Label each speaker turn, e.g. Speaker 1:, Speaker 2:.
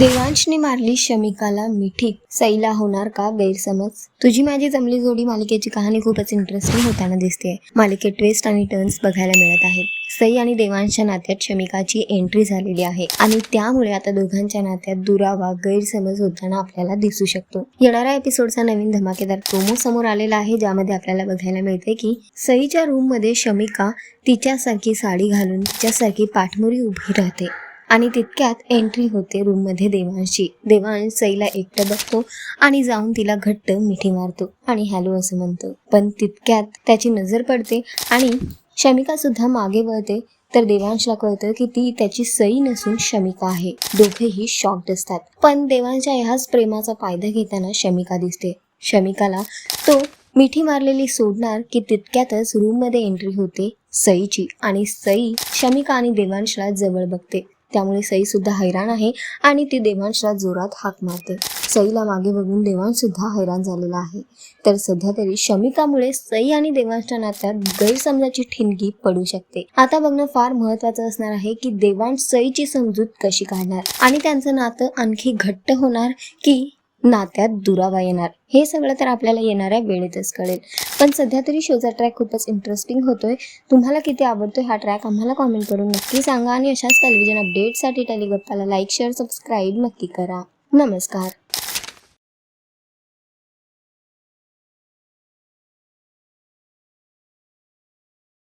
Speaker 1: देवांशने मारली शमिकाला मिठी. सईला होणार का गैरसमज? तुझी माझी जमली जोडी मालिकेची कहाणी खूपच इंटरेस्टिंग होताना दिसते मालिकेत ट्विस्ट आणि टर्न्स बघायला मिळत आहेत. सई आणि देवांशच्या नात्यात शमिकाची एंट्री झालेली आहे. आणि त्यामुळे आता दोघांच्या नात्यात दुरावा गैरसमज होताना आपल्याला दिसू शकतो. येणाऱ्या एपिसोडचा नवीन धमाकेदार प्रोमो समोर आलेला आहे ज्यामध्ये आपल्याला बघायला मिळते की सईच्या रूममध्ये शमिका तिच्यासारखी साडी घालून तिच्यासारखी पाठमोरी उभी राहते. आणि तितक्यात एंट्री होते रूममध्ये देवांशी. देवांश सईला एकटं बघतो आणि जाऊन तिला घट्ट मिठी मारतो आणि हॅलो असं म्हणतो. पण तितक्यात त्याची नजर पडते आणि शमिका सुद्धा मागे वळते. तर देवांशला कळतं की ती त्याची सई नसून शमिका आहे. दोघेही शॉक्ड असतात. पण देवांच्या ह्याच प्रेमाचा फायदा घेताना शमिका दिसते. शमिकाला तो मिठी मारलेली सोडणार की तितक्यातच रूममध्ये एंट्री होते सईची आणि सई शमिका आणि देवांशला जवळ बघते. त्यामुळे सई सुद्धा हैराण आहे आणि ती देवांशला जोरात हाक मारते. सईला मागे बघून देवांशसुद्धा हैराण झालेला आहे. तर सध्या तरी शमिकामुळे सई आणि देवांशच्या नात्यात गैरसमजाची ठिणगी पडू शकते. आता बघणं फार महत्वाचं असणार आहे की देवांश सईची समजूत कशी काढणार? आणि त्यांचं नातं आणखी घट्ट होणार की नात्यात दुरावा येणार. हे सगळं तर आपल्याला येणाऱ्या वेळेतच कळेल. पण सध्या तरी शोचा ट्रॅक खूपच इंटरेस्टिंग होतोय. तुम्हाला किती आवडतोय हा ट्रॅक आम्हाला कॉमेंट करून नक्की सांगा आणि अशाच टेलिव्हिजन अपडेटसाठी टेलिगप्पाला लाईक शेअर सबस्क्राईब नक्की करा. नमस्कार.